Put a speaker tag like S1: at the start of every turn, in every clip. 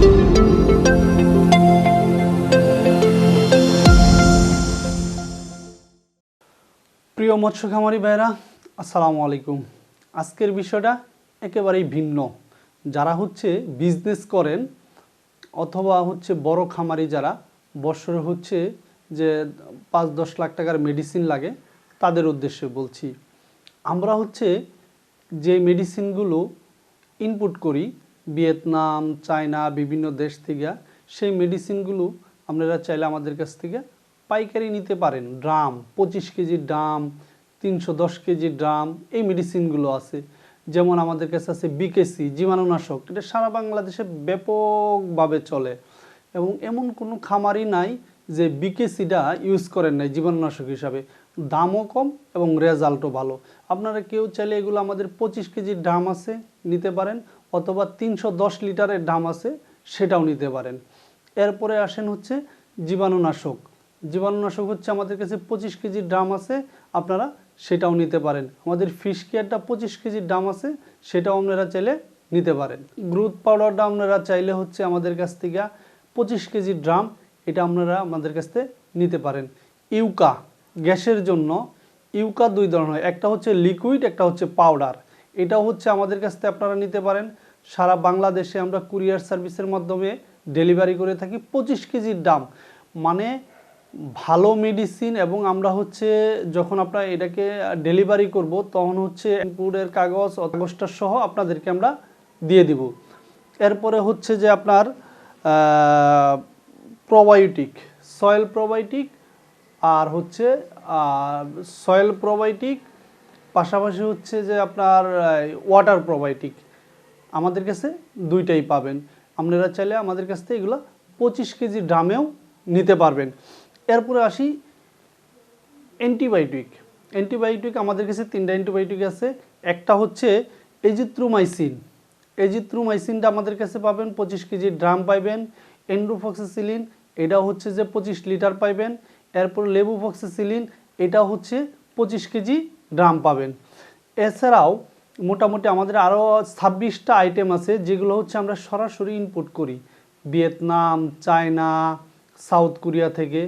S1: প্রিয় মৎস্য খামারি ভাইরা আসসালামু আলাইকুম। আজকের বিষয়টা একেবারেই ভিন্ন। যারা হচ্ছে বিজনেস করেন অথবা হচ্ছে বড় খামারি যারা, বছরে হচ্ছে যে পাঁচ দশ লাখ টাকার মেডিসিন লাগে, তাদের উদ্দেশ্যে বলছি। আমরা হচ্ছে যে মেডিসিনগুলো ইনপুট করি ভিয়েতনাম, চায়না, বিভিন্ন দেশ থেকে সেই মেডিসিনগুলো আপনারা চাইলে আমাদের কাছ থেকে পাইকারি নিতে পারেন। ড্রাম, পঁচিশ কেজি ড্রাম, তিনশো দশ কেজি ড্রাম, এই মেডিসিনগুলো আছে। যেমন আমাদের কাছে আছে বিকেসি, জীবাণুনাশক। এটা সারা বাংলাদেশে ব্যাপকভাবে চলে। এবং এমন কোনো খামারই নাই যে বিকেসিটা ইউজ করেন নাই জীবাণুনাশক হিসাবে। দামও কম এবং রেজাল্টও ভালো। আপনারা কেউ চাইলে এগুলো আমাদের পঁচিশ কেজির ড্রাম আছে নিতে পারেন। অথবা তিনশো দশ লিটারের ড্রাম আছে, সেটাও নিতে পারেন। এরপরে আসেন হচ্ছে জীবাণুনাশক। জীবাণুনাশক হচ্ছে আমাদের কাছে পঁচিশ কেজির ড্রাম আছে, আপনারা সেটাও নিতে পারেন। আমাদের ফিশ কেয়ারটা পঁচিশ কেজির ড্রাম আছে, সেটাও আপনারা চাইলে নিতে পারেন। গ্রোথ পাউডারটা আপনারা চাইলে হচ্ছে আমাদের কাছ থেকে পঁচিশ কেজির ড্রাম এটা আপনারা আমাদের কাছ থেকে নিতে পারেন। ইউকা, গ্যাসের জন্য ইউকা দুই ধরনের একটা হচ্ছে লিকুইড একটা হচ্ছে পাউডার এটাও হচ্ছে আমাদের কাছ থেকে আপনারা নিতে পারেন। সারা বাংলাদেশে আমরা কুরিয়ার সার্ভিসের মাধ্যমে ডেলিভারি করে থাকি পঁচিশ কেজির দাম। মানে ভালো মেডিসিন এবং আমরা হচ্ছে যখন আপনার এটাকে ডেলিভারি করব, তখন হচ্ছে ইনপুটের কাগজ কাগজটা সহ আপনাদেরকে আমরা দিয়ে দিব। এরপরে হচ্ছে যে আপনার প্রোবায়োটিক সয়েল প্রোবায়োটিক আর হচ্ছে সয়েল প্রোবায়োটিক পাশাপাশি হচ্ছে যে আপনার ওয়াটার প্রোবায়োটিক আমাদের কাছে দুইটাই পাবেন। আপনারা চাইলে আমাদের কাছ থেকে এগুলো পঁচিশ কেজি ড্রামেও নিতে পারবেন। এরপরে আসি অ্যান্টিবায়োটিক। অ্যান্টিবায়োটিক আমাদের কাছে তিনটা অ্যান্টিবায়োটিক আছে। একটা হচ্ছে এজিথ্রোমাইসিন। এজিথ্রোমাইসিনটা আমাদের কাছে পাবেন, পঁচিশ কেজি ড্রাম পাইবেন। এন্ড্রোফক্সিসিলিন এটা হচ্ছে যে পঁচিশ লিটার পাইবেন। এরপর লেবুফক্সিসিলিন এটা হচ্ছে পঁচিশ কেজি ড্রাম পাবেন। এছাড়াও মোটামুটি আমাদের আরও ছাব্বিশটা আইটেম আছে, যেগুলো হচ্ছে আমরা সরাসরি ইনপুট করি। ভিয়েতনাম, চায়না, সাউথ কোরিয়া থেকে।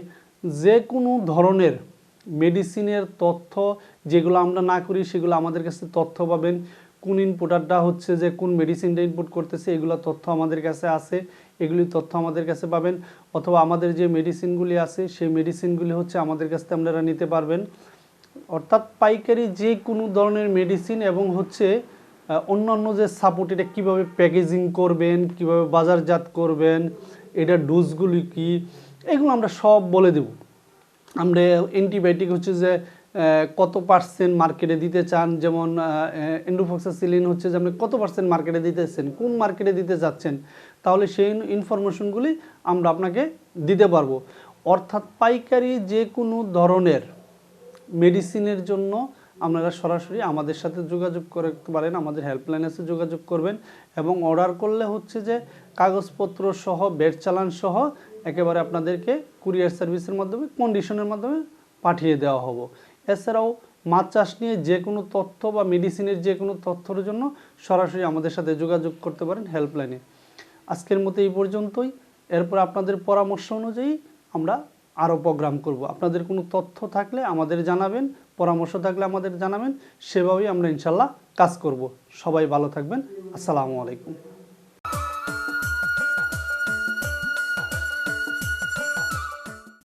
S1: যে কোনো ধরনের মেডিসিনের তথ্য যেগুলো আমরা না করি, সেগুলো আমাদের কাছে তথ্য পাবেন। কোন ইনপুটারটা হচ্ছে যে কোন মেডিসিনটা ইনপুট করতেছে, এগুলো তথ্য আমাদের কাছে আছে, এগুলি তথ্য আমাদের কাছে পাবেন। অথবা আমাদের যে মেডিসিনগুলি আছে, সেই মেডিসিনগুলি হচ্ছে আমাদের কাছ থেকে আপনারা নিতে পারবেন। অর্থাৎ পাইকারি যে কোনো ধরনের মেডিসিন এবং হচ্ছে অন্যান্য যে সাপোর্ট এটা কীভাবে প্যাকেজিং করবেন, কীভাবে বাজারজাত করবেন এটার ডোজগুলি কি, এগুলো আমরা সব বলে দেব। আমরা অ্যান্টিবায়োটিক হচ্ছে যে কত পার্সেন্ট মার্কেটে দিতে চান, যেমন এন্ডোফক্সাসিলিন হচ্ছে যে আপনি কত পার্সেন্ট মার্কেটে দিতেছেন, কোন মার্কেটে দিতে যাচ্ছেন, তাহলে সেই ইনফরমেশনগুলি আমরা আপনাকে দিতে পারব। অর্থাৎ পাইকারি যে কোনো ধরনের মেডিসিনের জন্য আপনারা সরাসরি আমাদের সাথে যোগাযোগ করতে পারেন, আমাদের হেল্পলাইনে এসে যোগাযোগ করবেন এবং অর্ডার করলে হচ্ছে যে কাগজপত্র সহ বেড চালান সহ একেবারে আপনাদেরকে কুরিয়ার সার্ভিসের মাধ্যমে কন্ডিশনের মাধ্যমে পাঠিয়ে দেওয়া হব। এছাড়াও মাছ চাষ নিয়ে যে কোনো তথ্য বা মেডিসিনের যে কোনো তথ্যের জন্য সরাসরি আমাদের সাথে যোগাযোগ করতে পারেন হেল্পলাইনে আজকের মতো এই পর্যন্তই। এরপর আপনাদের পরামর্শ অনুযায়ী আমরা আরও প্রোগ্রাম করব। আপনাদের কোনো তথ্য থাকলে আমাদের জানাবেন, পরামর্শ থাকলে আমাদের জানাবেন, সেভাবেই আমরা ইনশাল্লাহ কাজ করব। সবাই ভালো থাকবেন। আসসালামু আলাইকুম।